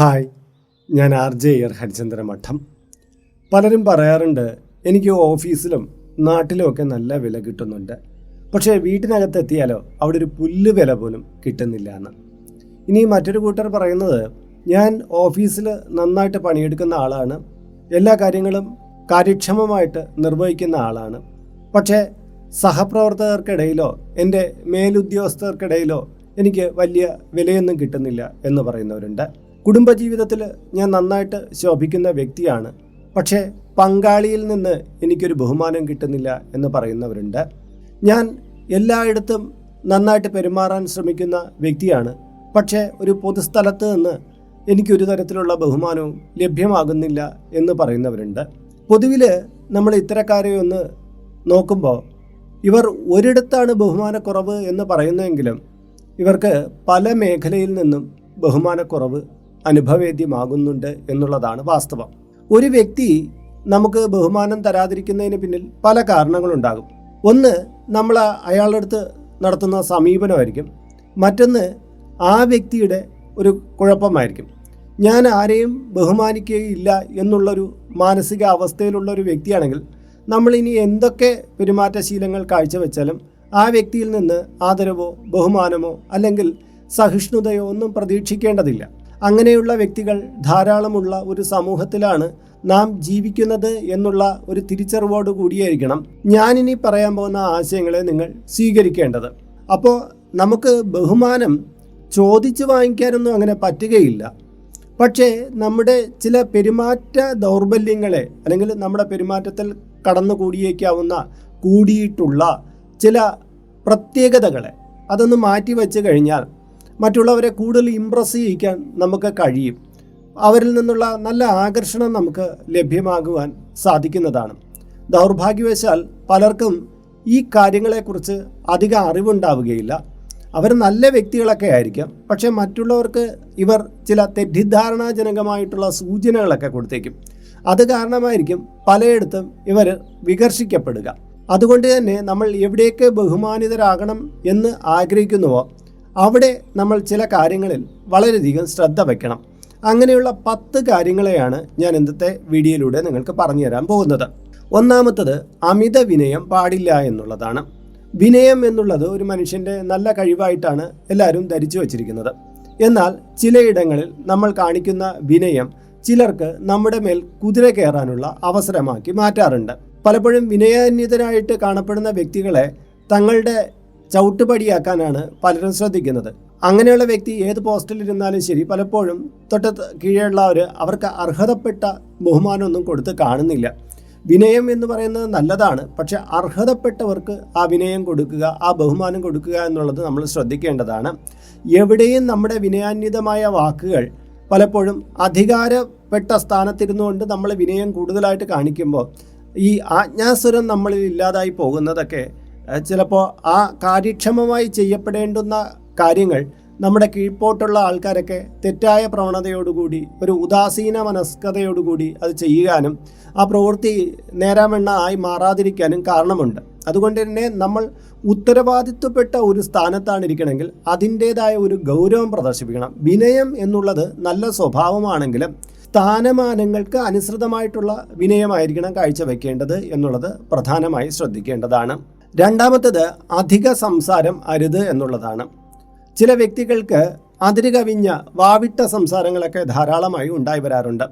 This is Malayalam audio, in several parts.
ഹായ് ഞാൻ ആർ ജെ എയർ ഹരിചന്ദ്ര മഠം. പലരും പറയാറുണ്ട് എനിക്ക് ഓഫീസിലും നാട്ടിലുമൊക്കെ നല്ല വില കിട്ടുന്നുണ്ട്. പക്ഷേ വീട്ടിനകത്ത് എത്തിയാലോ അവിടെ ഒരു പുല്ല് വില പോലും കിട്ടുന്നില്ല എന്ന്. ഇനി മറ്റൊരു കൂട്ടർ പറയുന്നത് ഞാൻ ഓഫീസിൽ നന്നായിട്ട് പണിയെടുക്കുന്ന ആളാണ്. എല്ലാ കാര്യങ്ങളും കാര്യക്ഷമമായിട്ട് നിർവഹിക്കുന്ന ആളാണ്. പക്ഷേ സഹപ്രവർത്തകർക്കിടയിലോ എന്റെ മേലുദ്യോഗസ്ഥർക്കിടയിലോ എനിക്ക് വലിയ വിലയൊന്നും കിട്ടുന്നില്ല എന്ന് പറയുന്നവരുണ്ട്. കുടുംബജീവിതത്തിൽ ഞാൻ നന്നായിട്ട് ശോഭിക്കുന്ന വ്യക്തിയാണ്. പക്ഷേ പങ്കാളിയിൽ നിന്ന് എനിക്കൊരു ബഹുമാനം കിട്ടുന്നില്ല എന്ന് പറയുന്നവരുണ്ട്. ഞാൻ എല്ലായിടത്തും നന്നായിട്ട് പെരുമാറാൻ ശ്രമിക്കുന്ന വ്യക്തിയാണ്. പക്ഷേ ഒരു പൊതുസ്ഥലത്ത് നിന്ന് എനിക്കൊരു തരത്തിലുള്ള ബഹുമാനവും ലഭ്യമാകുന്നില്ല എന്ന് പറയുന്നവരുണ്ട്. പൊതുവിൽ നമ്മൾ ഇത്തരക്കാരെ ഒന്ന് നോക്കുമ്പോൾ ഇവർ ഒരിടത്താണ് ബഹുമാനക്കുറവ് എന്ന് പറയുന്നതെങ്കിലും ഇവർക്ക് പല മേഖലയിൽ നിന്നും ബഹുമാനക്കുറവ് അനുഭവേദ്യമാകുന്നുണ്ട് എന്നുള്ളതാണ് വാസ്തവം. ഒരു വ്യക്തി നമുക്ക് ബഹുമാനം തരാതിരിക്കുന്നതിന് പിന്നിൽ പല കാരണങ്ങളുണ്ടാകും. ഒന്ന് നമ്മൾ അയാളുടെ അടുത്ത് നടത്തുന്ന സമീപനമായിരിക്കും. മറ്റൊന്ന് ആ വ്യക്തിയുടെ ഒരു കുഴപ്പമായിരിക്കും. ഞാൻ ആരെയും ബഹുമാനിക്കുകയില്ല എന്നുള്ളൊരു മാനസിക അവസ്ഥയിലുള്ള ഒരു വ്യക്തിയാണെങ്കിൽ നമ്മൾ ഇനി എന്തൊക്കെ പെരുമാറ്റശീലങ്ങൾ കാഴ്ചവെച്ചാലും ആ വ്യക്തിയിൽ നിന്ന് ആദരവോ ബഹുമാനമോ അല്ലെങ്കിൽ സഹിഷ്ണുതയോ ഒന്നും പ്രതീക്ഷിക്കേണ്ടതില്ല. അങ്ങനെയുള്ള വ്യക്തികൾ ധാരാളമുള്ള ഒരു സമൂഹത്തിലാണ് നാം ജീവിക്കുന്നത് എന്നുള്ള ഒരു തിരിച്ചറിവോട് കൂടിയായിരിക്കണം ഞാനിനി പറയാൻ പോകുന്ന ആശയങ്ങളെ നിങ്ങൾ സ്വീകരിക്കേണ്ടത്. അപ്പോൾ നമുക്ക് ബഹുമാനം ചോദിച്ചു വാങ്ങിക്കാനൊന്നും അങ്ങനെ പറ്റുകയില്ല. പക്ഷേ നമ്മുടെ ചില പെരുമാറ്റ ദൗർബല്യങ്ങളെ അല്ലെങ്കിൽ നമ്മുടെ പെരുമാറ്റത്തിൽ കടന്നു കൂടിയേക്കാവുന്ന കൂടിയിട്ടുള്ള ചില പ്രത്യേകതകളെ അതൊന്ന് മാറ്റി വെച്ച് കഴിഞ്ഞാൽ മറ്റുള്ളവരെ കൂടുതൽ ഇമ്പ്രസ് ചെയ്യിക്കാൻ നമുക്ക് കഴിയും. അവരിൽ നിന്നുള്ള നല്ല ആകർഷണം നമുക്ക് ലഭ്യമാകുവാൻ സാധിക്കുന്നതാണ്. ദൗർഭാഗ്യവശാൽ പലർക്കും ഈ കാര്യങ്ങളെക്കുറിച്ച് അധിക അറിവുണ്ടാവുകയില്ല. അവർ നല്ല വ്യക്തികളൊക്കെ ആയിരിക്കാം. പക്ഷേ മറ്റുള്ളവർക്ക് ഇവർ ചില തെറ്റിദ്ധാരണാജനകമായിട്ടുള്ള സൂചനകളൊക്കെ കൊടുത്തേക്കും. അത് കാരണമായിരിക്കും പലയിടത്തും ഇവർ വികർഷിക്കപ്പെടുക. അതുകൊണ്ട് തന്നെ നമ്മൾ എവിടെയൊക്കെ ബഹുമാനിതരാകണം എന്ന് ആഗ്രഹിക്കുന്നുവോ? അവിടെ നമ്മൾ ചില കാര്യങ്ങളിൽ വളരെയധികം ശ്രദ്ധ വയ്ക്കണം അങ്ങനെയുള്ള പത്ത് കാര്യങ്ങളെയാണ് ഞാൻ ഇന്നത്തെ വീഡിയോയിലൂടെ നിങ്ങൾക്ക് പറഞ്ഞു തരാൻ പോകുന്നത്. ഒന്നാമത്തത് അമിത വിനയം പാടില്ല എന്നുള്ളതാണ്. വിനയം എന്നുള്ളത് ഒരു മനുഷ്യന്റെ നല്ല കഴിവായിട്ടാണ് എല്ലാവരും ധരിച്ചു വച്ചിരിക്കുന്നത്. എന്നാൽ ചിലയിടങ്ങളിൽ നമ്മൾ കാണിക്കുന്ന വിനയം ചിലർക്ക് നമ്മുടെ മേൽ കുതിര കയറാനുള്ള അവസരമാക്കി മാറ്റാറുണ്ട്. പലപ്പോഴും വിനയാന്യതരായിട്ട് കാണപ്പെടുന്ന വ്യക്തികളെ തങ്ങളുടെ ചവിട്ടുപടിയാക്കാനാണ് പലരും ശ്രദ്ധിക്കുന്നത്. അങ്ങനെയുള്ള വ്യക്തി ഏത് പോസ്റ്റിൽ ഇരുന്നാലും ശരി പലപ്പോഴും തൊട്ട് കീഴെയുള്ളവർ അവർക്ക് അർഹതപ്പെട്ട ബഹുമാനമൊന്നും കൊടുത്ത് കാണുന്നില്ല. വിനയം എന്ന് പറയുന്നത് നല്ലതാണ് പക്ഷെ അർഹതപ്പെട്ടവർക്ക് ആ വിനയം കൊടുക്കുക ആ ബഹുമാനം കൊടുക്കുക എന്നുള്ളത് നമ്മൾ ശ്രദ്ധിക്കേണ്ടതാണ്. എവിടെയും നമ്മുടെ വിനയാന്വിതമായ വാക്കുകൾ പലപ്പോഴും അധികാരപ്പെട്ട സ്ഥാനത്തിരുന്നുകൊണ്ട് നമ്മൾ വിനയം കൂടുതലായിട്ട് കാണിക്കുമ്പോൾ ഈ ആജ്ഞാസ്വരം നമ്മളിൽ ഇല്ലാതായി പോകുന്നതൊക്കെ ചിലപ്പോൾ ആ കാര്യക്ഷമമായി ചെയ്യപ്പെടേണ്ടുന്ന കാര്യങ്ങൾ നമ്മുടെ കീഴ്പോട്ടുള്ള ആൾക്കാരൊക്കെ തെറ്റായ പ്രവണതയോടുകൂടി ഒരു ഉദാസീന മനസ്കതയോടുകൂടി അത് ചെയ്യാനും ആ പ്രവൃത്തി നേരാമെണ്ണ ആയി മാറാതിരിക്കാനും കാരണമുണ്ട്. അതുകൊണ്ട് തന്നെ നമ്മൾ ഉത്തരവാദിത്വപ്പെട്ട ഒരു സ്ഥാനത്താണ് ഇരിക്കണമെങ്കിൽ അതിന്റേതായ ഒരു ഗൗരവം പ്രദർശിപ്പിക്കണം. വിനയം എന്നുള്ളത് നല്ല സ്വഭാവമാണെങ്കിലും സ്ഥാനമാനങ്ങൾക്ക് അനുസൃതമായിട്ടുള്ള വിനയമായിരിക്കണം കാഴ്ചവെക്കേണ്ടത് എന്നുള്ളത് പ്രധാനമായി ശ്രദ്ധിക്കേണ്ടതാണ്. രണ്ടാമത്തത് അധിക സംസാരം അരുത് എന്നുള്ളതാണ്. ചില വ്യക്തികൾക്ക് അതിരുകവിഞ്ഞ വാവിട്ട സംസാരങ്ങളൊക്കെ ധാരാളമായി ഉണ്ടായി വരാറുണ്ട്.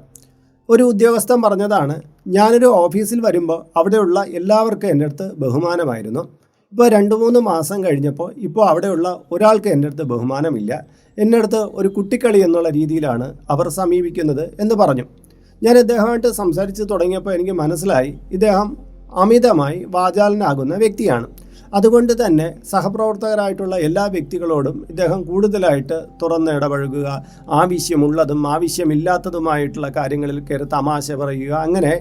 ഒരു ഉദ്യോഗസ്ഥൻ പറഞ്ഞതാണ് ഞാനൊരു ഓഫീസിൽ വരുമ്പോൾ അവിടെയുള്ള എല്ലാവർക്കും എന്റെ അടുത്ത് ബഹുമാനമായിരുന്നു. ഇപ്പോൾ രണ്ട് മൂന്ന് മാസം കഴിഞ്ഞപ്പോൾ ഇപ്പോൾ അവിടെയുള്ള ഒരാൾക്ക് എന്റെ അടുത്ത് ബഹുമാനമില്ല. എന്റെ അടുത്ത് ഒരു കുട്ടിക്കളി എന്നുള്ള രീതിയിലാണ് അവർ സമീപിക്കുന്നത് എന്ന് പറഞ്ഞു. ഞാൻ ഇദ്ദേഹമായിട്ട് സംസാരിച്ച് തുടങ്ങിയപ്പോൾ എനിക്ക് മനസ്സിലായി ഇദ്ദേഹം അമിതമായി വാചാലനാകുന്ന വ്യക്തിയാണ്. അതുകൊണ്ട് തന്നെ സഹപ്രവർത്തകരായിട്ടുള്ള എല്ലാ വ്യക്തികളോടും ഇദ്ദേഹം കൂടുതലായിട്ട് തുറന്ന് ഇടപഴകുക ആവശ്യമുള്ളതും ആവശ്യമില്ലാത്തതുമായിട്ടുള്ള കാര്യങ്ങളിൽ കയറി തമാശ പറയുക അങ്ങനെ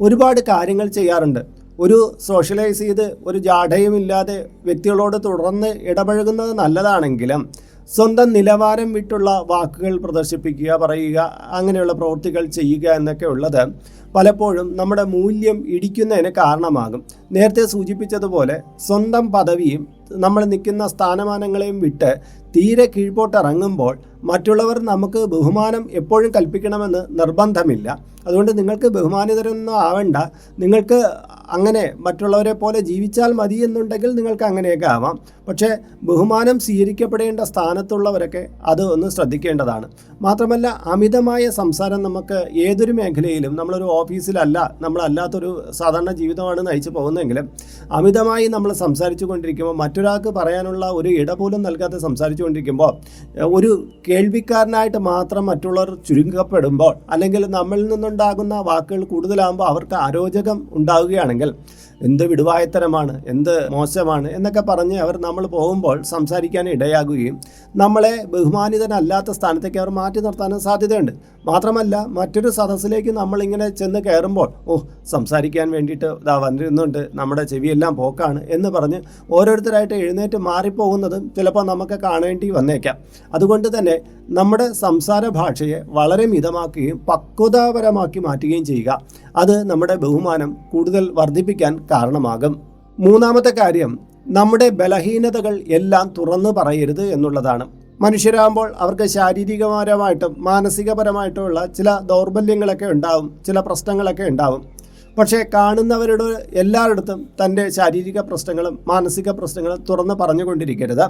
ഒരുപാട് കാര്യങ്ങൾ ചെയ്യാറുണ്ട്. ഒരു സോഷ്യലൈസ് ചെയ്ത് ഒരു ജാഠയുമില്ലാതെ വ്യക്തികളോട് തുടർന്ന് ഇടപഴകുന്നത് നല്ലതാണെങ്കിലും സ്വന്തം നിലവാരം വിട്ടുള്ള വാക്കുകൾ പ്രദർശിപ്പിക്കുക പറയുക അങ്ങനെയുള്ള പ്രവൃത്തികൾ ചെയ്യുക എന്നൊക്കെ ഉള്ളത് പലപ്പോഴും നമ്മുടെ മൂല്യം ഇടിക്കുന്നതിന് കാരണമാകും. നേരത്തെ സൂചിപ്പിച്ചതുപോലെ സ്വന്തം പദവിയും നമ്മൾ നിൽക്കുന്ന സ്ഥാനമാനങ്ങളെയും വിട്ട് തീരെ കീഴ്പോട്ടിറങ്ങുമ്പോൾ മറ്റുള്ളവർ നമുക്ക് ബഹുമാനം എപ്പോഴും കൽപ്പിക്കണമെന്ന് നിർബന്ധമില്ല. അതുകൊണ്ട് നിങ്ങൾക്ക് ബഹുമാനിതരൊന്നും ആവണ്ട. നിങ്ങൾക്ക് അങ്ങനെ മറ്റുള്ളവരെ പോലെ ജീവിച്ചാൽ മതി എന്നുണ്ടെങ്കിൽ നിങ്ങൾക്ക് അങ്ങനെയൊക്കെ ആവാം. പക്ഷേ ബഹുമാനം സ്വീകരിക്കപ്പെടേണ്ട സ്ഥാനത്തുള്ളവരൊക്കെ അത് ഒന്ന് ശ്രദ്ധിക്കേണ്ടതാണ്. മാത്രമല്ല അമിതമായ സംസാരം നമുക്ക് ഏതൊരു മേഖലയിലും നമ്മളൊരു ഓഫീസിലല്ല നമ്മളല്ലാത്തൊരു സാധാരണ ജീവിതമാണ് നയിച്ചു പോകുന്നതെങ്കിലും അമിതമായി നമ്മൾ സംസാരിച്ചു കൊണ്ടിരിക്കുമ്പോൾ മറ്റൊരാൾക്ക് പറയാനുള്ള ഒരു ഇട പോലും നൽകാതെ സംസാരിച്ചു കൊണ്ടിരിക്കുമ്പോൾ ഒരു കേൾവിക്കാരനായിട്ട് മാത്രം മറ്റുള്ളവർ ചുരുക്കപ്പെടുമ്പോൾ അല്ലെങ്കിൽ നമ്മളിൽ നിന്നുണ്ടാകുന്ന വാക്കുകൾ കൂടുതലാകുമ്പോൾ അവർക്ക് അരോചകം ഉണ്ടാവുകയാണെങ്കിൽ എന്ത് വിടുവായത്തരമാണ് എന്ത് മോശമാണ് എന്നൊക്കെ പറഞ്ഞ് അവർ നമ്മൾ പോകുമ്പോൾ സംസാരിക്കാൻ ഇടയാകുകയും നമ്മളെ ബഹുമാനിതനല്ലാത്ത സ്ഥാനത്തേക്ക് അവർ മാറ്റി നിർത്താനും സാധ്യതയുണ്ട്. മാത്രമല്ല മറ്റൊരു സദസ്സിലേക്ക് നമ്മളിങ്ങനെ ചെന്ന് കയറുമ്പോൾ ഓ സംസാരിക്കാൻ വേണ്ടിയിട്ട് ഇതാ വന്നിരുന്നുണ്ട് നമ്മുടെ ചെവിയെല്ലാം പോക്കാണ് എന്ന് പറഞ്ഞ് ഓരോരുത്തരായിട്ട് എഴുന്നേറ്റ് മാറിപ്പോകുന്നതും ചിലപ്പോൾ നമുക്ക് കാണേണ്ടി വന്നേക്കാം. അതുകൊണ്ട് തന്നെ നമ്മുടെ സംസാര ഭാഷയെ വളരെ മിതമാക്കുകയും പക്വതാപരമാക്കി മാറ്റുകയും ചെയ്യുക. അത് നമ്മുടെ ബഹുമാനം കൂടുതൽ വർദ്ധിപ്പിക്കാൻ കാരണമാകും. മൂന്നാമത്തെ കാര്യം നമ്മുടെ ബലഹീനതകൾ എല്ലാം തുറന്നു പറയരുത് എന്നുള്ളതാണ്. മനുഷ്യരാകുമ്പോൾ അവർക്ക് ശാരീരികപരമായിട്ടും മാനസികപരമായിട്ടുമുള്ള ചില ദൗർബല്യങ്ങളൊക്കെ ഉണ്ടാവും ചില പ്രശ്നങ്ങളൊക്കെ ഉണ്ടാവും. പക്ഷേ കാണുന്നവരുടെ എല്ലായിടത്തും തന്റെ ശാരീരിക പ്രശ്നങ്ങളും മാനസിക പ്രശ്നങ്ങളും തുറന്ന് പറഞ്ഞുകൊണ്ടിരിക്കരുത്.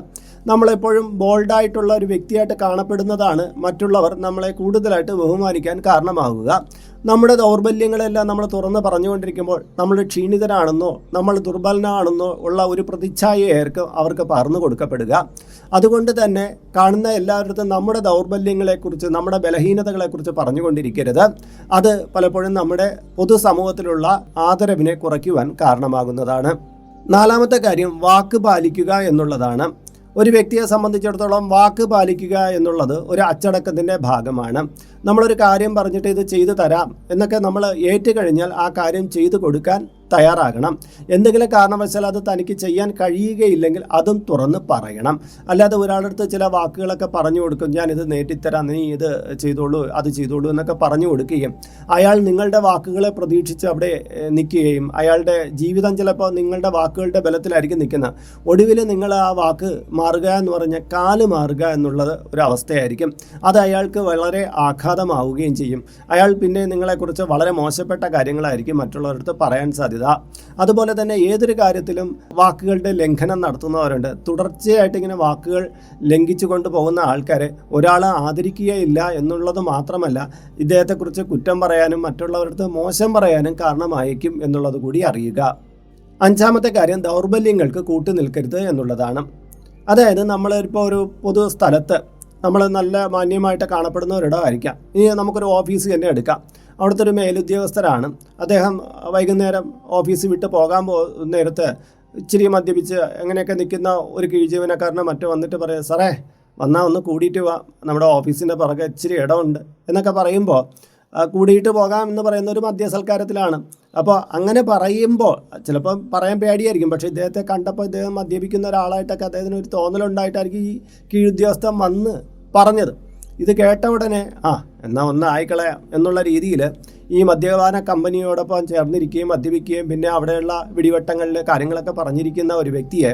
നമ്മളെപ്പോഴും ബോൾഡായിട്ടുള്ള ഒരു വ്യക്തിയായിട്ട് കാണപ്പെടുന്നതാണ് മറ്റുള്ളവർ നമ്മളെ കൂടുതലായിട്ട് ബഹുമാനിക്കാൻ കാരണമാകുക. നമ്മുടെ ദൗർബല്യങ്ങളെല്ലാം നമ്മൾ തുറന്ന് പറഞ്ഞുകൊണ്ടിരിക്കുമ്പോൾ നമ്മൾ ക്ഷീണിതരാണെന്നോ നമ്മൾ ദുർബലനാണെന്നോ ഉള്ള ഒരു പ്രതിച്ഛായയായിരിക്കും അവർക്ക് പറഞ്ഞു കൊടുക്കപ്പെടുക. അതുകൊണ്ട് തന്നെ കാണുന്ന എല്ലാവരുടെ നമ്മുടെ ദൗർബല്യങ്ങളെക്കുറിച്ച് നമ്മുടെ ബലഹീനതകളെക്കുറിച്ച് പറഞ്ഞുകൊണ്ടിരിക്കരുത്. അത് പലപ്പോഴും നമ്മുടെ പൊതുസമൂഹത്തിലുള്ള ആദരവിനെ കുറയ്ക്കുവാൻ കാരണമാകുന്നതാണ്. നാലാമത്തെ കാര്യം വാക്ക് പാലിക്കുക എന്നുള്ളതാണ്. ഒരു വ്യക്തിയെ സംബന്ധിച്ചിടത്തോളം വാക്ക് പാലിക്കുക എന്നുള്ളത് ഒരു അച്ചടക്കത്തിന്റെ ഭാഗമാണ്. നമ്മളൊരു കാര്യം പറഞ്ഞിട്ട് ഇത് ചെയ്തു തരാം എന്നൊക്കെ നമ്മൾ ഏറ്റുകഴിഞ്ഞാൽ ആ കാര്യം ചെയ്തു കൊടുക്കാൻ തയ്യാറാകണം. എന്തെങ്കിലും കാരണവശാൽ അത് തനിക്ക് ചെയ്യാൻ കഴിയുകയില്ലെങ്കിൽ അതും തുറന്ന് പറയണം. അല്ലാതെ ഒരാളടുത്ത് ചില വാക്കുകളൊക്കെ പറഞ്ഞു കൊടുക്കും ഞാനിത് നേറ്റിത്തരാം നീ ഇത് ചെയ്തോളൂ അത് ചെയ്തോളൂ എന്നൊക്കെ പറഞ്ഞു കൊടുക്കുകയും അയാൾ നിങ്ങളുടെ വാക്കുകളെ പ്രതീക്ഷിച്ച് അവിടെ നിൽക്കുകയും അയാളുടെ ജീവിതം ചിലപ്പോൾ നിങ്ങളുടെ വാക്കുകളുടെ ബലത്തിലായിരിക്കും നിൽക്കുന്നത്. ഒടുവിൽ നിങ്ങൾ ആ വാക്ക് മാറുക എന്ന് പറഞ്ഞാൽ കാൽ മാറുക എന്നുള്ളത് ഒരു അവസ്ഥയായിരിക്കും. അത് അയാൾക്ക് വളരെ ആഘാതമാവുകയും ചെയ്യും. അയാൾ പിന്നെ നിങ്ങളെക്കുറിച്ച് വളരെ മോശപ്പെട്ട കാര്യങ്ങളായിരിക്കും മറ്റുള്ളവരുടെ മറ്റുള്ളവരടുത്ത് പറയാൻ സാധ്യത. അതുപോലെ തന്നെ ഏതൊരു കാര്യത്തിലും വാക്കുകളുടെ ലംഘനം നടത്തുന്നവരുണ്ട്. തുടർച്ചയായിട്ട് ഇങ്ങനെ വാക്കുകൾ ലംഘിച്ചു കൊണ്ടുപോകുന്ന ആൾക്കാരെ ഒരാൾ ആദരിക്കുകയില്ല എന്നുള്ളത് മാത്രമല്ല ഇദ്ദേഹത്തെക്കുറിച്ച് കുറ്റം പറയാനും മറ്റുള്ളവരുടെ മോശം പറയാനും കാരണമായേക്കും എന്നുള്ളത് കൂടി അറിയുക. അഞ്ചാമത്തെ കാര്യം ദൗർബല്യങ്ങൾക്ക് കൂട്ടു നിൽക്കരുത് എന്നുള്ളതാണ്. അതായത് നമ്മളിപ്പോൾ ഒരു പൊതു സ്ഥലത്ത് നമ്മൾ നല്ല മാന്യമായിട്ട് കാണപ്പെടുന്ന ഒരിടമായിരിക്കാം. ഇനി നമുക്കൊരു ഓഫീസ് തന്നെ എടുക്കാം. അവിടുത്തെ ഒരു മേലുദ്യോഗസ്ഥരാണ്. അദ്ദേഹം വൈകുന്നേരം ഓഫീസ് വിട്ട് പോകാൻ പോ നേരത്ത് ഇച്ചിരി മദ്യപിച്ച് എങ്ങനെയൊക്കെ നിൽക്കുന്ന ഒരു കീഴ്ജീവനക്കാരനെ മറ്റു വന്നിട്ട് പറയാം സാറേ വന്നാൽ ഒന്ന് കൂടിയിട്ട് വാ. നമ്മുടെ ഓഫീസിന്റെ പുറകെ ഇച്ചിരി ഇടമുണ്ട്. എന്നൊക്കെ പറയുമ്പോൾ കൂടിയിട്ട് പോകാം എന്ന് പറയുന്ന ഒരു മദ്യസൽക്കാരത്തിലാണ്. അപ്പോൾ അങ്ങനെ പറയുമ്പോൾ ചിലപ്പോൾ പറയാൻ പേടിയായിരിക്കും പക്ഷേ ഇദ്ദേഹത്തെ കണ്ടപ്പോൾ ഇദ്ദേഹം മദ്യപിക്കുന്ന ഒരാളായിട്ടൊക്കെ അദ്ദേഹത്തിന് ഒരു തോന്നലുണ്ടായിട്ടായിരിക്കും ഈ കീഴുദ്യോഗസ്ഥൻ വന്ന് പറഞ്ഞത്. ഇത് കേട്ട ഉടനെ ആ എന്നാൽ ഒന്ന് ആയിക്കളയാം എന്നുള്ള രീതിയിൽ ഈ മദ്യപാന കമ്പനിയോടൊപ്പം ചേർന്നിരിക്കുകയും മദ്യപിക്കുകയും പിന്നെ അവിടെയുള്ള വിടിവട്ടങ്ങളിൽ കാര്യങ്ങളൊക്കെ പറഞ്ഞിരിക്കുന്ന ഒരു വ്യക്തിയെ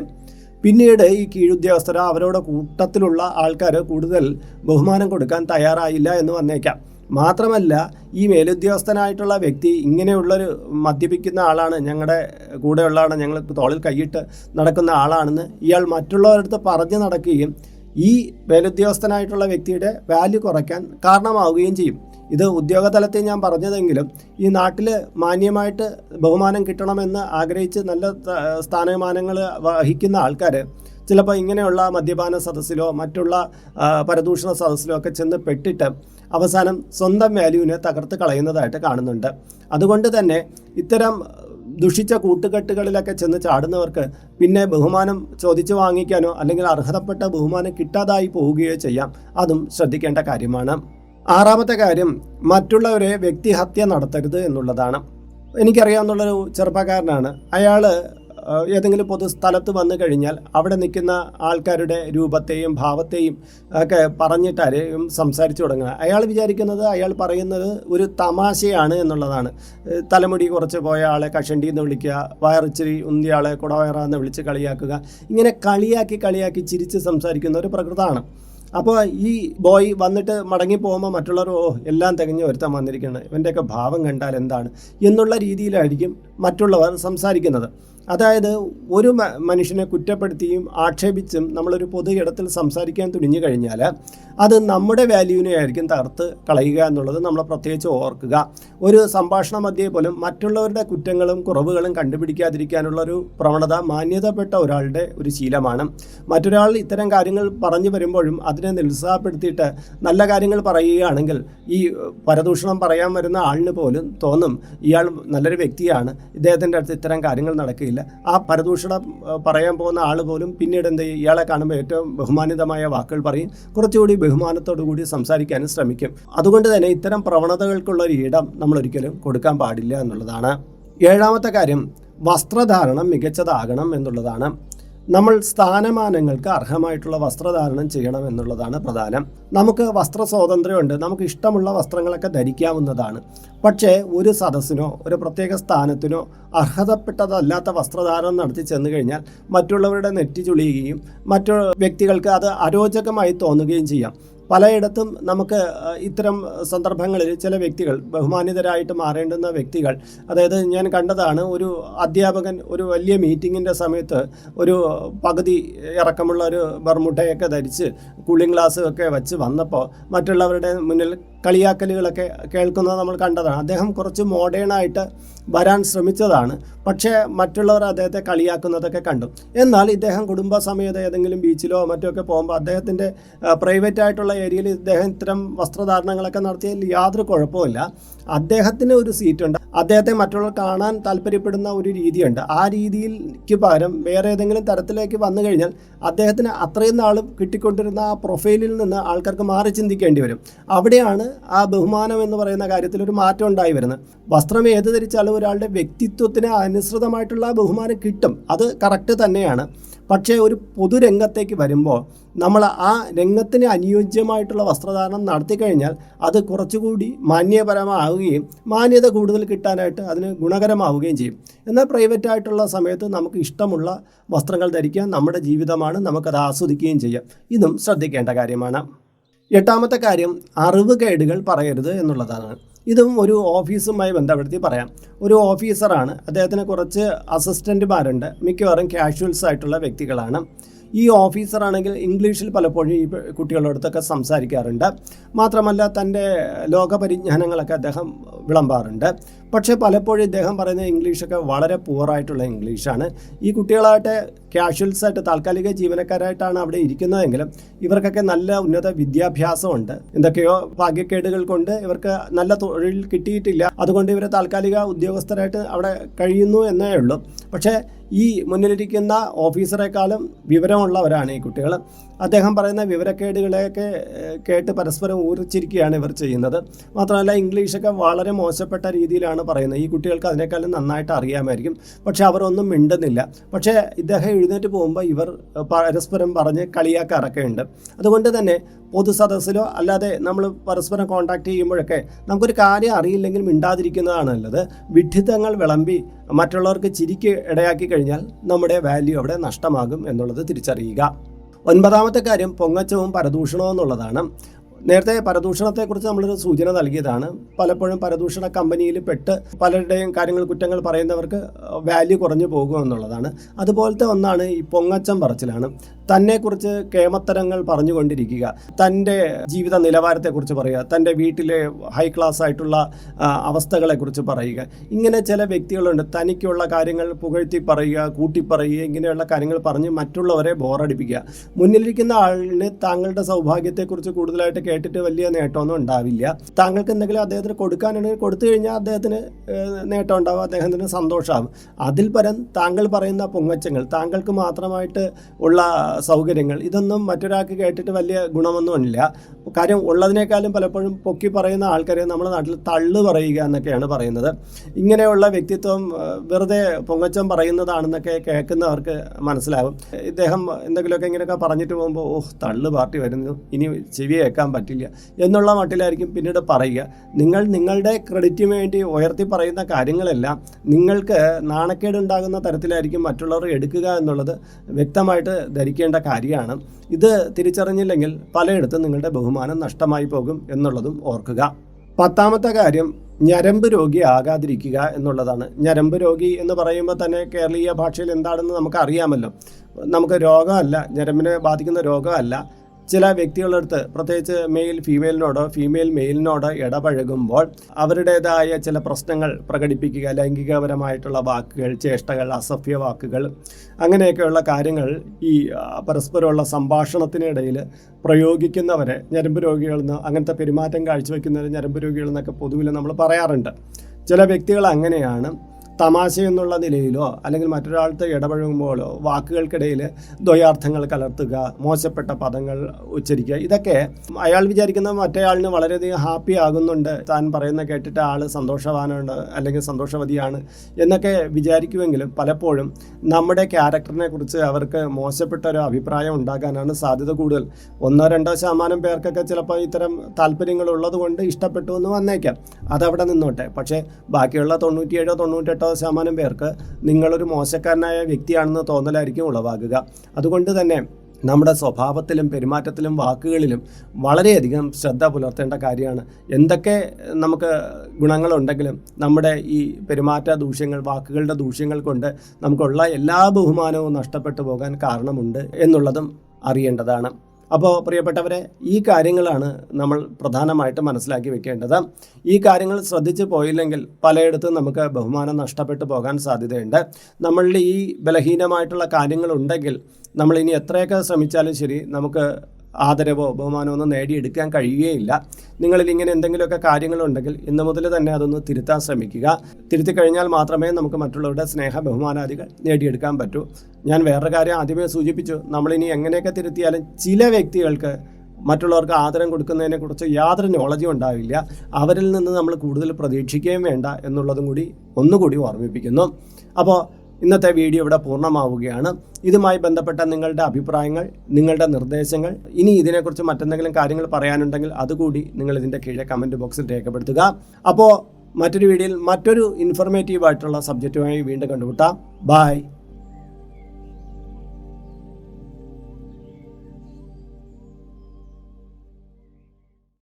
പിന്നീട് ഈ കീഴുദ്യോഗസ്ഥരോ അവരുടെ കൂട്ടത്തിലുള്ള ആൾക്കാർ കൂടുതൽ ബഹുമാനം കൊടുക്കാൻ തയ്യാറായില്ല എന്ന് വന്നേക്കാം മാത്രമല്ല ഈ മേലുദ്യോഗസ്ഥനായിട്ടുള്ള വ്യക്തി ഇങ്ങനെയുള്ളൊരു മദ്യപിക്കുന്ന ആളാണ് ഞങ്ങളുടെ കൂടെയുള്ള ആളാണ് ഞങ്ങൾ തോളിൽ കൈയിട്ട് നടക്കുന്ന ആളാണെന്ന് ഇയാൾ മറ്റുള്ളവരടുത്ത് പറഞ്ഞു നടക്കുകയും ഈ മേലുദ്യോഗസ്ഥനായിട്ടുള്ള വ്യക്തിയുടെ വാല്യൂ കുറയ്ക്കാൻ കാരണമാവുകയും ചെയ്യും. ഇത് ഉദ്യോഗതലത്തിൽ ഞാൻ പറഞ്ഞതെങ്കിലും ഈ നാട്ടിൽ മാന്യമായിട്ട് ബഹുമാനം കിട്ടണമെന്ന് ആഗ്രഹിച്ച് നല്ല സ്ഥാനമാനങ്ങൾ വഹിക്കുന്ന ആൾക്കാർ ചിലപ്പോൾ ഇങ്ങനെയുള്ള മദ്യപാന സദസ്സിലോ മറ്റുള്ള പരദൂഷണ സദസ്സിലോ ഒക്കെ ചെന്ന് പെട്ടിട്ട് അവസാനം സ്വന്തം വാല്യൂവിനെ തകർത്ത് കളയുന്നതായിട്ട് കാണുന്നുണ്ട്. അതുകൊണ്ട് തന്നെ ഇത്തരം ദുഷിച്ച കൂട്ടുകെട്ടുകളിലൊക്കെ ചെന്ന് ചാടുന്നവർക്ക് പിന്നെ ബഹുമാനം ചോദിച്ചു വാങ്ങിക്കാനോ അല്ലെങ്കിൽ അർഹതപ്പെട്ട ബഹുമാനം കിട്ടാതായി പോവുകയോ ചെയ്യാം. അതും ശ്രദ്ധിക്കേണ്ട കാര്യമാണ്. ആറാമത്തെ കാര്യം മറ്റുള്ളവരെ വ്യക്തിഹത്യ നടത്തരുത് എന്നുള്ളതാണ്. എനിക്കറിയാവുന്നുള്ളൊരു ചെറുപ്പക്കാരനാണ്. അയാൾ ഏതെങ്കിലും പൊതുസ്ഥലത്ത് വന്നു കഴിഞ്ഞാൽ അവിടെ നിൽക്കുന്ന ആൾക്കാരുടെ രൂപത്തെയും ഭാവത്തെയും ഒക്കെ പറഞ്ഞിട്ടാരെയും സംസാരിച്ചു തുടങ്ങുക അയാൾ വിചാരിക്കുന്നത് അയാൾ പറയുന്നത് ഒരു തമാശയാണ് എന്നുള്ളതാണ്. തലമുടി കുറച്ച് പോയ ആളെ കഷണ്ടി എന്ന് വിളിക്കുക വയറിച്ചിരി ഉന്തിയ ആളെ കുടവയറാന്ന് വിളിച്ച് കളിയാക്കുക ഇങ്ങനെ കളിയാക്കി കളിയാക്കി ചിരിച്ച് സംസാരിക്കുന്ന ഒരു പ്രകൃതമാണ്. അപ്പോൾ ഈ ബോയ് വന്നിട്ട് മടങ്ങി പോകുമ്പോൾ മറ്റുള്ളവർ ഓ എല്ലാം തികഞ്ഞ് ഒരുത്താൻ വന്നിരിക്കുകയാണ്. ഇവന്റെയൊക്കെ ഭാവം കണ്ടാൽ എന്താണ്? എന്നുള്ള രീതിയിലായിരിക്കും മറ്റുള്ളവർ സംസാരിക്കുന്നത്. അതായത് ഒരു മനുഷ്യനെ കുറ്റപ്പെടുത്തിയും ആക്ഷേപിച്ചും നമ്മളൊരു പൊതു ഇടത്തിൽ സംസാരിക്കാൻ തുനിഞ്ഞു കഴിഞ്ഞാൽ അത് നമ്മുടെ വാല്യൂവിനെ ആയിരിക്കും തകർത്ത് കളയുക എന്നുള്ളത് നമ്മൾ പ്രത്യേകിച്ച് ഓർക്കുക. ഒരു സംഭാഷണ മധ്യേ പോലും മറ്റുള്ളവരുടെ കുറ്റങ്ങളും കുറവുകളും കണ്ടുപിടിക്കാതിരിക്കാനുള്ള ഒരു പ്രവണത മാന്യതപ്പെട്ട ഒരാളുടെ ഒരു ശീലമാണ്. മറ്റൊരാൾ ഇത്തരം കാര്യങ്ങൾ പറഞ്ഞു വരുമ്പോഴും അതിനെ നിരുത്സാഹപ്പെടുത്തിയിട്ട് നല്ല കാര്യങ്ങൾ പറയുകയാണെങ്കിൽ ഈ പരദൂഷണം പറയാൻ വരുന്ന ആളിന് പോലും തോന്നും ഇയാൾ നല്ലൊരു വ്യക്തിയാണ് ഇദ്ദേഹത്തിന്റെ അടുത്ത് ഇത്തരം കാര്യങ്ങൾ നടക്കില്ല ആ പരദൂഷണം പറയാൻ പോകുന്ന ആൾ പോലും പിന്നീട് എന്ത് ഇയാളെ കാണുമ്പോൾ ഏറ്റവും ബഹുമാനിതമായ വാക്കുകൾ പറയും. കുറച്ചുകൂടി ബഹുമാനത്തോടു കൂടി സംസാരിക്കാനും ശ്രമിക്കും. അതുകൊണ്ട് തന്നെ ഇത്തരം പ്രവണതകൾക്കുള്ള ഒരു ഇടം നമ്മൾ ഒരിക്കലും കൊടുക്കാൻ പാടില്ല എന്നുള്ളതാണ്. ഏഴാമത്തെ കാര്യം വസ്ത്രധാരണം മികച്ചതാകണം എന്നുള്ളതാണ്. നമ്മൾ സ്ഥാനമാനങ്ങൾക്ക് അർഹമായിട്ടുള്ള വസ്ത്രധാരണം ചെയ്യണം എന്നുള്ളതാണ് പ്രധാനം. നമുക്ക് വസ്ത്ര സ്വാതന്ത്ര്യമുണ്ട് നമുക്ക് ഇഷ്ടമുള്ള വസ്ത്രങ്ങളൊക്കെ ധരിക്കാവുന്നതാണ്. പക്ഷേ ഒരു സദസ്സിനോ ഒരു പ്രത്യേക സ്ഥാനത്തിനോ അർഹതപ്പെട്ടതല്ലാത്ത വസ്ത്രധാരണം നടത്തി ചെന്ന് കഴിഞ്ഞാൽ മറ്റുള്ളവരുടെ നെറ്റി ചുളിയുകയും മറ്റു വ്യക്തികൾക്ക് അത് അരോചകമായി തോന്നുകയും ചെയ്യാം. പലയിടത്തും നമുക്ക് ഇത്തരം സന്ദർഭങ്ങളിൽ ചില വ്യക്തികൾ ബഹുമാനിതരായിട്ട് മാറേണ്ടുന്ന വ്യക്തികൾ അതായത് ഞാൻ കണ്ടതാണ് ഒരു അധ്യാപകൻ ഒരു വലിയ മീറ്റിങ്ങിന്റെ സമയത്ത് ഒരു പകുതി ഇറക്കമുള്ള ഒരു ബർമുട്ടയൊക്കെ ധരിച്ച് കൂളിംഗ് ഗ്ലാസ് ഒക്കെ വെച്ച് വന്നപ്പോൾ മറ്റുള്ളവരുടെ മുന്നിൽ കളിയാക്കലുകളൊക്കെ കേൾക്കുന്നത് നമ്മൾ കണ്ടതാണ്. അദ്ദേഹം കുറച്ച് മോഡേണായിട്ട് വരാൻ ശ്രമിച്ചതാണ്. പക്ഷേ മറ്റുള്ളവർ അദ്ദേഹത്തെ കളിയാക്കുന്നതൊക്കെ കണ്ടു. എന്നാൽ ഇദ്ദേഹം കുടുംബസമേത ഏതെങ്കിലും ബീച്ചിലോ മറ്റോ ഒക്കെ പോകുമ്പോൾ അദ്ദേഹത്തിന്റെ പ്രൈവറ്റ് ആയിട്ടുള്ള ഏരിയയിൽ ഇദ്ദേഹം ഇത്തരം വസ്ത്രധാരണങ്ങളൊക്കെ നടത്തിയതിൽ യാതൊരു കുഴപ്പമില്ല അദ്ദേഹത്തിന് ഒരു സീറ്റുണ്ട് അദ്ദേഹത്തെ മറ്റുള്ളവർ കാണാൻ താല്പര്യപ്പെടുന്ന ഒരു രീതിയുണ്ട്. ആ രീതിയിലേക്ക് പകരം വേറെ ഏതെങ്കിലും തരത്തിലേക്ക് വന്നു കഴിഞ്ഞാൽ അദ്ദേഹത്തിന് അത്രയും നാളും കിട്ടിക്കൊണ്ടിരുന്ന ആ പ്രൊഫൈലിൽ നിന്ന് ആൾക്കാർക്ക് മാറി ചിന്തിക്കേണ്ടി വരും. അവിടെയാണ് ആ ബഹുമാനം എന്ന് പറയുന്ന കാര്യത്തിൽ ഒരു മാറ്റം ഉണ്ടായി വരുന്നത്. വസ്ത്രം ഏത് ധരിച്ചാലും ഒരാളുടെ വ്യക്തിത്വത്തിന് അനുസൃതമായിട്ടുള്ള ബഹുമാനം കിട്ടും. അത് കറക്റ്റ് തന്നെയാണ്. പക്ഷേ ഒരു പൊതുരംഗത്തേക്ക് വരുമ്പോൾ നമ്മൾ ആ രംഗത്തിന് അനുയോജ്യമായിട്ടുള്ള വസ്ത്രധാരണം നടത്തി കഴിഞ്ഞാൽ അത് കുറച്ചുകൂടി മാന്യപരമാവുകയും മാന്യത കൂടുതൽ കിട്ടാനായിട്ട് അതിന് ഗുണകരമാവുകയും ചെയ്യും. എന്നാൽ പ്രൈവറ്റ് ആയിട്ടുള്ള സമയത്ത് നമുക്ക് ഇഷ്ടമുള്ള വസ്ത്രങ്ങൾ ധരിക്കാൻ നമ്മുടെ ജീവിതമാണ് നമുക്കത് ആസ്വദിക്കുകയും ചെയ്യാം. ഇതും ശ്രദ്ധിക്കേണ്ട കാര്യമാണ്. എട്ടാമത്തെ കാര്യം അറിവ് കേടുകൾ പറയരുത് എന്നുള്ളതാണ്. ഇതും ഒരു ഓഫീസുമായി ബന്ധപ്പെടുത്തി പറയാം. ഒരു ഓഫീസറാണ്. അദ്ദേഹത്തിന് കുറച്ച് അസിസ്റ്റന്റുമാരുണ്ട് മിക്കവാറും കാഷ്വൽസ് ആയിട്ടുള്ള വ്യക്തികളാണ്. ഈ ഓഫീസറാണെങ്കിൽ ഇംഗ്ലീഷിൽ പലപ്പോഴും ഈ കുട്ടികളോടത്തൊക്കെ സംസാരിക്കാറുണ്ട്. മാത്രമല്ല തന്റെ ലോകപരിജ്ഞാനങ്ങളൊക്കെ അദ്ദേഹം വിളമ്പാറുണ്ട്. പക്ഷേ പലപ്പോഴും ഇദ്ദേഹം പറയുന്ന ഇംഗ്ലീഷൊക്കെ വളരെ പുവറായിട്ടുള്ള ഇംഗ്ലീഷാണ് ഈ കുട്ടികളായിട്ട് ക്യാഷ്വൽസായിട്ട് താൽക്കാലിക ജീവനക്കാരായിട്ടാണ് അവിടെ ഇരിക്കുന്നതെങ്കിലും ഇവർക്കൊക്കെ നല്ല ഉന്നത വിദ്യാഭ്യാസമുണ്ട്. എന്തൊക്കെയോ ഭാഗ്യക്കേടുകൾ കൊണ്ട് ഇവർക്ക് നല്ല തൊഴിൽ കിട്ടിയിട്ടില്ല. അതുകൊണ്ട് ഇവർ താൽക്കാലിക ഉദ്യോഗസ്ഥരായിട്ട് അവിടെ കഴിയുന്നു എന്നേ ഉള്ളൂ. പക്ഷേ ഈ മുന്നിലിരിക്കുന്ന ഓഫീസറെക്കാളും വിവരമുള്ളവരാണ് ഈ കുട്ടികൾ അദ്ദേഹം പറയുന്ന വിവരക്കേടുകളെയൊക്കെ കേട്ട് പരസ്പരം ഊറിച്ചിരിക്കുകയാണ് ഇവർ ചെയ്യുന്നത്. മാത്രമല്ല ഇംഗ്ലീഷൊക്കെ വളരെ മോശപ്പെട്ട രീതിയിലാണ് പറയുന്നത്. ഈ കുട്ടികൾക്ക് അതിനേക്കാളും നന്നായിട്ട് അറിയാമായിരിക്കും. പക്ഷെ അവരൊന്നും മിണ്ടുന്നില്ല. പക്ഷേ ഇദ്ദേഹം എഴുന്നേറ്റ് പോകുമ്പോൾ ഇവർ പരസ്പരം പറഞ്ഞ് കളിയാക്കാറൊക്കെ ഉണ്ട്. അതുകൊണ്ട് തന്നെ പൊതുസദസ്സിലോ അല്ലാതെ നമ്മൾ പരസ്പരം കോൺടാക്ട് ചെയ്യുമ്പോഴൊക്കെ നമുക്കൊരു കാര്യം അറിയില്ലെങ്കിൽ മിണ്ടാതിരിക്കുന്നതാണ് നല്ലത്. വിഡ്ഢിത്തങ്ങൾ വിളമ്പി മറ്റുള്ളവർക്ക് ചിരിക്ക് ഇടയാക്കി കഴിഞ്ഞാൽ നമ്മുടെ വാല്യൂ അവിടെ നഷ്ടമാകും എന്നുള്ളത് തിരിച്ചറിയുക. ഒൻപതാമത്തെ കാര്യം പൊങ്ങച്ചവും പരദൂഷണവും എന്നുള്ളതാണ്. നേരത്തെ പരദൂഷണത്തെക്കുറിച്ച് നമ്മളൊരു സൂചന നൽകിയതാണ്. പലപ്പോഴും പരദൂഷണ കമ്പനിയിൽ പെട്ട് പലരുടെയും കാര്യങ്ങൾ കുറ്റങ്ങൾ പറയുന്നവർക്ക് വാല്യൂ കുറഞ്ഞു പോകുമെന്നുള്ളതാണ് അതുപോലത്തെ ഒന്നാണ് ഈ പൊങ്ങച്ചം പറച്ചിലാണ്. തന്നെക്കുറിച്ച് കേമത്തരങ്ങൾ പറഞ്ഞുകൊണ്ടിരിക്കുക. തന്റെ ജീവിത നിലവാരത്തെക്കുറിച്ച് പറയുക. തന്റെ വീട്ടിലെ ഹൈ ക്ലാസ് ആയിട്ടുള്ള അവസ്ഥകളെക്കുറിച്ച് പറയുക. ഇങ്ങനെ ചില വ്യക്തികളുണ്ട്. തനിക്കുള്ള കാര്യങ്ങൾ പുകഴ്ത്തി പറയുക കൂട്ടി പറയുക ഇങ്ങനെയുള്ള കാര്യങ്ങൾ പറഞ്ഞ് മറ്റുള്ളവരെ ബോറടിപ്പിക്കുക. മുന്നിലിരിക്കുന്ന ആളിന് താങ്കളുടെ സൗഭാഗ്യത്തെക്കുറിച്ച് കൂടുതലായിട്ട് കേട്ടിട്ട് വലിയ നേട്ടമൊന്നും ഉണ്ടാവില്ല. താങ്കൾക്ക് എന്തെങ്കിലും അദ്ദേഹത്തിന് കൊടുക്കാനുണ്ടെങ്കിൽ കൊടുത്തു കഴിഞ്ഞാൽ അദ്ദേഹത്തിന് നേട്ടം ഉണ്ടാവും അദ്ദേഹത്തിന് സന്തോഷമാകും അതിൽ പരം താങ്കൾ പറയുന്ന പൊങ്ങച്ചങ്ങൾ താങ്കൾക്ക് മാത്രമായിട്ട് ഉള്ള സൗകര്യങ്ങൾ. ഇതൊന്നും മറ്റൊരാൾക്ക് കേട്ടിട്ട് വലിയ ഗുണമൊന്നുമില്ല കാര്യം ഉള്ളതിനേക്കാളും പലപ്പോഴും പൊക്കി പറയുന്ന ആൾക്കാരെ നമ്മുടെ നാട്ടിൽ തള്ളു പറയുക എന്നൊക്കെയാണ് പറയുന്നത്. ഇങ്ങനെയുള്ള വ്യക്തിത്വം വെറുതെ പൊങ്ങച്ചം പറയുന്നതാണെന്നൊക്കെ കേൾക്കുന്നവർക്ക് മനസ്സിലാവും. ഇദ്ദേഹം എന്തെങ്കിലുമൊക്കെ ഇങ്ങനെയൊക്കെ പറഞ്ഞിട്ട് പോകുമ്പോൾ ഓഹ് തള്ളു പാർട്ടി വരുന്നു. ഇനി ചെവി കേൾക്കാൻ പറ്റില്ല. എന്നുള്ള മട്ടിലായിരിക്കും പിന്നീട് പറയുക. നിങ്ങൾ നിങ്ങളുടെ ക്രെഡിറ്റിന് വേണ്ടി ഉയർത്തി പറയുന്ന കാര്യങ്ങളെല്ലാം നിങ്ങൾക്ക് നാണക്കേടുണ്ടാകുന്ന തരത്തിലായിരിക്കും മറ്റുള്ളവർ എടുക്കുക എന്നുള്ളത് വ്യക്തമായിട്ട് ധരിക്കേണ്ട കാര്യമാണ്. ഇത് തിരിച്ചറിഞ്ഞില്ലെങ്കിൽ പലയിടത്തും നിങ്ങളുടെ ബഹുമാനം നഷ്ടമായി പോകും എന്നുള്ളതും ഓർക്കുക. പത്താമത്തെ കാര്യം ഞരമ്പ് രോഗി ആകാതിരിക്കുക എന്നുള്ളതാണ്. ഞരമ്പ് രോഗി എന്ന് പറയുമ്പോൾ തന്നെ കേരളീയ ഭാഷയിൽ എന്താണെന്ന് നമുക്ക് അറിയാമല്ലോ നമുക്ക് രോഗമല്ല ഞരമ്പിനെ ബാധിക്കുന്ന രോഗമല്ല. ചില വ്യക്തികളുടെ അടുത്ത് പ്രത്യേകിച്ച് മെയിൽ ഫീമെയിലിനോടോ ഫീമെയിൽ മെയിലിനോടോ ഇടപഴകുമ്പോൾ അവരുടേതായ ചില പ്രശ്നങ്ങൾ പ്രകടിപ്പിക്കുക ലൈംഗികപരമായിട്ടുള്ള വാക്കുകൾ ചേഷ്ടകൾ അസഭ്യ വാക്കുകൾ അങ്ങനെയൊക്കെയുള്ള കാര്യങ്ങൾ ഈ പരസ്പരമുള്ള സംഭാഷണത്തിനിടയിൽ പ്രയോഗിക്കുന്നവരെ ഞരമ്പ് രോഗികളെന്ന് അങ്ങനത്തെ പെരുമാറ്റം കാഴ്ചവെക്കുന്നവരെ ഞരമ്പ് രോഗികളെന്നൊക്കെ പൊതുവിൽ നമ്മൾ പറയാറുണ്ട്. ചില വ്യക്തികൾ അങ്ങനെയാണ്. തമാശ എന്നുള്ള നിലയിലോ അല്ലെങ്കിൽ മറ്റൊരാളത്തെ ഇടപഴകുമ്പോഴോ വാക്കുകൾക്കിടയിൽ ദ്വയാർത്ഥങ്ങൾ കലർത്തുക മോശപ്പെട്ട പദങ്ങൾ ഉച്ചരിക്കുക ഇതൊക്കെ അയാൾ വിചാരിക്കുന്ന മറ്റേയാളിന് വളരെയധികം ഹാപ്പി ആകുന്നുണ്ട്. താൻ പറയുന്ന കേട്ടിട്ട് ആൾ സന്തോഷവാനുണ്ട് അല്ലെങ്കിൽ സന്തോഷവതിയാണ് എന്നൊക്കെ വിചാരിക്കുമെങ്കിലും പലപ്പോഴും നമ്മുടെ ക്യാരക്ടറിനെ കുറിച്ച് അവർക്ക് മോശപ്പെട്ട ഒരു അഭിപ്രായം ഉണ്ടാകാനാണ് സാധ്യത കൂടുതൽ. ഒന്നോ രണ്ടോ ശതമാനം പേർക്കൊക്കെ ചിലപ്പോൾ ഇത്തരം താല്പര്യങ്ങൾ ഉള്ളതുകൊണ്ട് ഇഷ്ടപ്പെട്ടു എന്ന് വന്നേക്കാം. അതവിടെ നിന്നോട്ടെ. പക്ഷേ ബാക്കിയുള്ള തൊണ്ണൂറ്റിയേഴോ തൊണ്ണൂറ്റെട്ടോ ശതമാനം പേർക്ക് നിങ്ങളൊരു മോശക്കാരനായ വ്യക്തിയാണെന്ന് തോന്നലായിരിക്കും ഉളവാകുക. അതുകൊണ്ട് തന്നെ നമ്മുടെ സ്വഭാവത്തിലും പെരുമാറ്റത്തിലും വാക്കുകളിലും വളരെയധികം ശ്രദ്ധ പുലർത്തേണ്ട കാര്യമാണ്. എന്തൊക്കെ നമുക്ക് ഗുണങ്ങളുണ്ടെങ്കിലും നമ്മുടെ ഈ പെരുമാറ്റ ദൂഷ്യങ്ങൾ വാക്കുകളുടെ ദൂഷ്യങ്ങൾ കൊണ്ട് നമുക്കുള്ള എല്ലാ ബഹുമാനവും നഷ്ടപ്പെട്ടു പോകാൻ കാരണമുണ്ട് എന്നുള്ളതും അറിയേണ്ടതാണ്. അപ്പോൾ പ്രിയപ്പെട്ടവരെ ഈ കാര്യങ്ങളാണ് നമ്മൾ പ്രധാനമായിട്ട് മനസ്സിലാക്കി വെക്കേണ്ടത്. ഈ കാര്യങ്ങൾ ശ്രദ്ധിച്ചു പോയില്ലെങ്കിൽ പലയിടത്തും നമുക്ക് ബഹുമാനം നഷ്ടപ്പെട്ടു പോകാൻ സാധ്യതയുണ്ട്. നമ്മളിൽ ഈ ബലഹീനമായിട്ടുള്ള കാര്യങ്ങളുണ്ടെങ്കിൽ നമ്മൾ ഇനി എത്രയൊക്കെ ശ്രമിച്ചാലും ശരി നമുക്ക് ആദരവോ ബഹുമാനമോ ഒന്നും നേടിയെടുക്കാൻ കഴിയുകയില്ല. നിങ്ങളിൽ ഇങ്ങനെ എന്തെങ്കിലുമൊക്കെ കാര്യങ്ങളുണ്ടെങ്കിൽ ഇന്ന് മുതൽ തന്നെ അതൊന്ന് തിരുത്താൻ ശ്രമിക്കുക. തിരുത്തി കഴിഞ്ഞാൽ മാത്രമേ നമുക്ക് മറ്റുള്ളവരുടെ സ്നേഹ ബഹുമാനാദികൾ നേടിയെടുക്കാൻ പറ്റൂ. ഞാൻ വേറൊരു കാര്യം ആദ്യമേ സൂചിപ്പിച്ചു. നമ്മളിനി എങ്ങനെയൊക്കെ തിരുത്തിയാലും ചില വ്യക്തികൾക്ക് മറ്റുള്ളവർക്ക് ആദരം കൊടുക്കുന്നതിനെക്കുറിച്ച് യാതൊരു നോളജും ഉണ്ടാവില്ല. അവരിൽ നിന്ന് നമ്മൾ കൂടുതൽ പ്രതീക്ഷിക്കുകയും വേണ്ട എന്നുള്ളതും കൂടി ഒന്നുകൂടി ഓർമ്മിപ്പിക്കുന്നു. അപ്പോൾ ഇന്നത്തെ വീഡിയോ ഇവിടെ പൂർണമാവുകയാണ്. ഇതുമായി ബന്ധപ്പെട്ട നിങ്ങളുടെ അഭിപ്രായങ്ങൾ നിങ്ങളുടെ നിർദ്ദേശങ്ങൾ ഇനി ഇതിനെക്കുറിച്ച് മറ്റെന്തെങ്കിലും കാര്യങ്ങൾ പറയാനുണ്ടെങ്കിൽ അതുകൂടി നിങ്ങൾ ഇതിന്റെ കീഴെ കമന്റ് ബോക്സിൽ രേഖപ്പെടുത്തുക. അപ്പോൾ മറ്റൊരു വീഡിയോയിൽ മറ്റൊരു ഇൻഫർമേറ്റീവ് ആയിട്ടുള്ള സബ്ജക്റ്റുമായി വീണ്ടും കണ്ടുമുട്ടാം. ബായ്